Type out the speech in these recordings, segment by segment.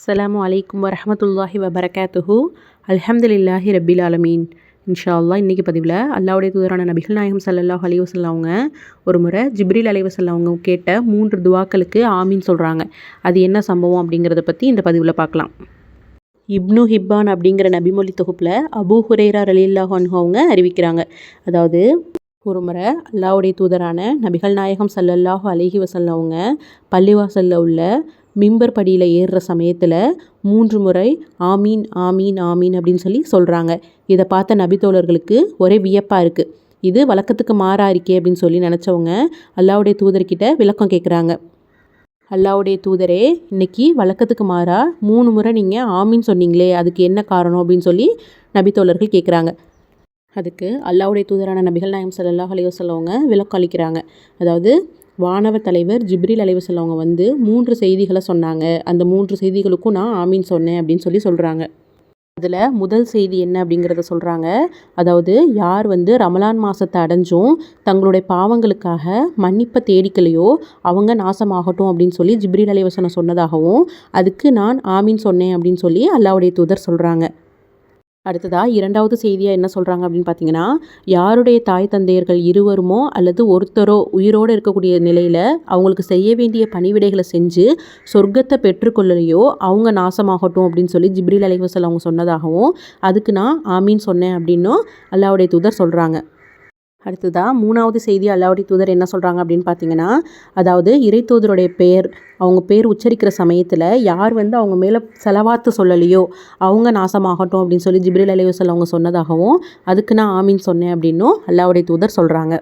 அஸ்லாம் வலைக்கம் வரமத்துல்லாஹி வபரகாத்துஹு. அல்ஹம்துலில்லாஹி ரபில் ஆலமீன். இன்ஷா அல்லா இன்றைக்கி பதிவில் அல்லாவுடைய தூதரான நபிகள் நாயகம் சல்லல்லாஹ் அலி அவங்க ஒரு முறை ஜிப்ரில் அலி அவங்க கேட்ட மூன்று துவாக்களுக்கு ஆமீன் சொல்கிறாங்க அது என்ன சம்பவம் அப்படிங்கிறத பற்றி இந்த பதிவில் பார்க்கலாம். இப்னு ஹிப்பான் அப்படிங்கிற நபிமொழி தொகுப்பில் அபு ஹுரேரா அலில்லாஹ் அவங்க அறிவிக்கிறாங்க. அதாவது ஒரு முறை அல்லாவுடைய தூதரான நபிகள் நாயகம் சல்லல்லாஹு அலிஹி வசல்லவங்க பள்ளிவாசலில் உள்ள மிம்பர் படியில் ஏறுற சமயத்தில் மூன்று முறை ஆமீன் ஆமீன் ஆமீன் அப்படின்னு சொல்லி சொல்கிறாங்க இதை பார்த்த நபித்தோழர்களுக்கு ஒரே வியப்பாக இருக்குது இது வழக்கத்துக்கு மாறா இருக்கே அப்படின்னு சொல்லி நினச்சவங்க அல்லாவுடைய தூதர்கிட்ட விளக்கம் கேட்குறாங்க அல்லாவுடைய தூதரே இன்னைக்கு வழக்கத்துக்கு மாறா மூணு முறை நீங்கள் ஆமீன் சொன்னீங்களே அதுக்கு என்ன காரணம் அப்படின்னு சொல்லி நபித்தோழர்கள் கேட்குறாங்க அதுக்கு அல்லாவுடைய தூதரான நபிகள் நாயம் சல்லாஹ் சொல்லவங்க விளக்கம் அளிக்கிறாங்க. அதாவது வானவ தலைவர் ஜிப்ரில் அலைவசல் அவங்க வந்து மூன்று செய்திகளை சொன்னாங்க. அந்த மூன்று செய்திகளுக்கும் நான் ஆமீன் சொன்னேன் அப்படின்னு சொல்லி சொல்கிறாங்க அதில் முதல் செய்தி என்ன அப்படிங்கிறத சொல்கிறாங்க அதாவது யார் வந்து ரமலான் மாதத்தை அடைஞ்சும் தங்களுடைய பாவங்களுக்காக மன்னிப்பை தேடிக்கலையோ அவங்க நாசமாகட்டும் அப்படின்னு சொல்லி ஜிப்ரில் அலைவசனை சொன்னதாகவும் அதுக்கு நான் ஆமீன் சொன்னேன் அப்படின்னு சொல்லி அல்லாவுடைய தூதர் சொல்கிறாங்க அடுத்ததாக இரண்டாவது செய்தியாக என்ன சொல்கிறாங்க அப்படின்னு பார்த்தீங்கன்னா யாருடைய தாய் தந்தையர்கள் இருவருமோ அல்லது ஒருத்தரோ உயிரோடு இருக்கக்கூடிய நிலையில் அவங்களுக்கு செய்ய வேண்டிய பணிவிடைகளை செஞ்சு சொர்க்கத்தை பெற்றுக்கொள்ளலையோ அவங்க நாசமாகட்டும் அப்படின்னு சொல்லி ஜிப்ரில் அலைவசல் அவங்க சொன்னதாகவும் அதுக்கு நான் ஆமீன் சொன்னேன் அப்படின்னும் அல்லாவுடைய தூதர் சொல்கிறாங்க அடுத்ததாக மூணாவது செய்தி அல்லாவுடைய தூதர் என்ன சொல்கிறாங்க அப்படின்னு பார்த்தீங்கன்னா அதாவது இறை தூதருடைய பெயர் அவங்க பேர் உச்சரிக்கிற சமயத்தில் யார் வந்து அவங்க மேலே செலவாத்து சொல்லலையோ அவங்க நாசமாகட்டும் அப்படின்னு சொல்லி ஜிப்ரில் அலைவசல் அவங்க சொன்னதாகவும் அதுக்கு நான் ஆமீன் சொன்னேன் அப்படின்னும் அல்லாவுடைய தூதர் சொல்கிறாங்க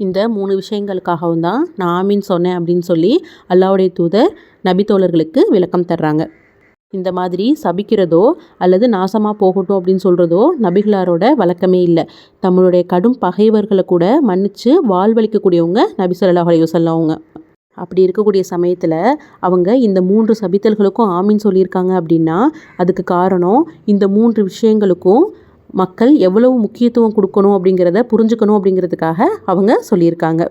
இந்த மூணு விஷயங்களுக்காகவும் தான் நான் ஆமீன் சொன்னேன் அப்படின்னு சொல்லி அல்லாவுடைய தூதர் நபித்தோழர்களுக்கு விளக்கம் தர்றாங்க. இந்த மாதிரி சபிக்கிறதோ அல்லது நாசமாக போகட்டும் அப்படின்னு சொல்கிறதோ நபிகளாரோட வழக்கமே இல்லை. தம்முடைய கடும் பகைவர்களை கூட மன்னித்து வாழ்வழிக்கக்கூடியவங்க நபி சொல்லா அலையுசல்லவங்க அப்படி இருக்கக்கூடிய சமயத்தில் அவங்க இந்த மூன்று சபித்தல்களுக்கும் ஆமின்னு சொல்லியிருக்காங்க அப்படின்னா அதுக்கு காரணம் இந்த மூன்று விஷயங்களுக்கும் மக்கள் எவ்வளவு முக்கியத்துவம் கொடுக்கணும் அப்படிங்கிறத புரிஞ்சுக்கணும் அப்படிங்கிறதுக்காக அவங்க சொல்லியிருக்காங்க.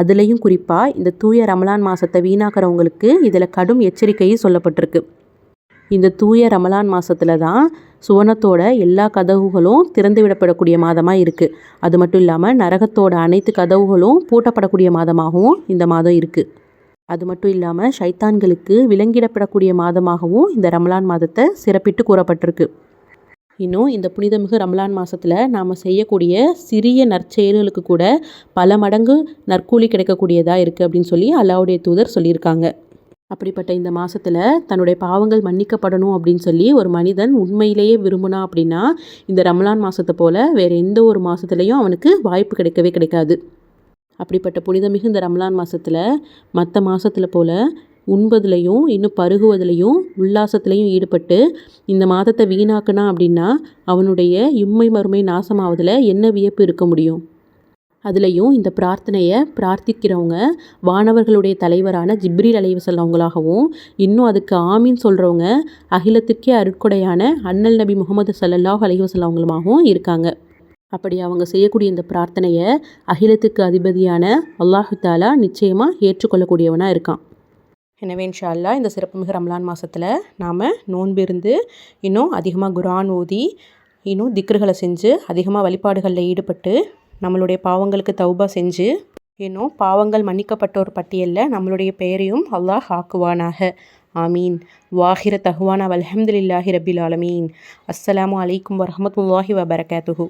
அதுலேயும் குறிப்பாக இந்த தூய ரமலான் மாதத்தை வீணாக்கிறவங்களுக்கு இதில் கடும் எச்சரிக்கையும் சொல்லப்பட்டிருக்கு. இந்த தூய ரமலான் மாதத்தில் தான் சுவனத்தோட எல்லா கதவுகளும் திறந்து விடப்படக்கூடிய மாதமாக இருக்குது அது மட்டும் இல்லாமல் நரகத்தோட அனைத்து கதவுகளும் பூட்டப்படக்கூடிய மாதமாகவும் இந்த மாதம் இருக்குது அது மட்டும் இல்லாமல் ஷைத்தான்களுக்கு விலங்கிடப்படக்கூடிய மாதமாகவும் இந்த ரமலான் மாதத்தை சிறப்பிட்டு கூறப்பட்டிருக்கு. இன்னும் இந்த புனிதமிகு ரமலான் மாதத்தில் நாம் செய்யக்கூடிய சிறிய நற்செயல்களுக்கு கூட பல மடங்கு நற்கூலி கிடைக்கக்கூடியதாக இருக்குது அப்படின்னு சொல்லி அல்லாவுடைய தூதர் சொல்லியிருக்காங்க. அப்படிப்பட்ட இந்த மாதத்தில் தன்னுடைய பாவங்கள் மன்னிக்கப்படணும் அப்படின்னு சொல்லி ஒரு மனிதன் உண்மையிலேயே விரும்பினா அப்படின்னா இந்த ரமலான் மாதத்தை போல் வேறு எந்த ஒரு மாதத்துலேயும் அவனுக்கு வாய்ப்பு கிடைக்கவே கிடைக்காது. அப்படிப்பட்ட புனிதமிகு இந்த ரமலான் மாதத்தில் மற்ற மாதத்தில் போல் உண்பதுலையும் இன்னும் பருகுவதுலையும் உல்லாசத்துலையும் ஈடுபட்டு இந்த மாதத்தை வீணாக்குனா அப்படின்னா அவனுடைய இம்மை மறுமை நாசமாவதில் என்ன வியப்பு இருக்க முடியும்? அதுலேயும் இந்த பிரார்த்தனையை பிரார்த்திக்கிறவங்க வானவர்களுடைய தலைவரான ஜிப்ரீல் அலைவசல் அவங்களாகவும் இன்னும் அதுக்கு ஆமீன் சொல்கிறவங்க அகிலத்திற்கே அருட்கொடையான அண்ணல் நபி முகமது சல்லாஹ் அலைவசல் அவங்களுமாகவும் இருக்காங்க. அப்படி அவங்க செய்யக்கூடிய இந்த பிரார்த்தனையை அகிலத்துக்கு அதிபதியான அல்லாஹு தாலா நிச்சயமாக ஏற்றுக்கொள்ளக்கூடியவனாக இருக்கான். எனவே இன்ஷால்லா இந்த சிறப்புமிகு ரம்லான் மாதத்தில் நாம் நோன்பிருந்து இன்னும் அதிகமாக குரான் ஊதி இன்னும் திக்ருகளை செஞ்சு அதிகமாக வழிபாடுகளில் ஈடுபட்டு நம்மளுடைய பாவங்களுக்கு தௌபா செஞ்சு இன்னும் பாவங்கள் மன்னிக்கப்பட்டோர் பட்டியலில் நம்மளுடைய பெயரையும் அல்லாஹ் ஆக்குவானாக. ஆமீன். வாஹிர தஹுவானா வல்ஹம்துலில்லாஹி ரபில் ஆலமீன். அஸ்ஸலாமு அலைக்கும் வரமத்துல்லாஹி வபரகாத்துஹூ.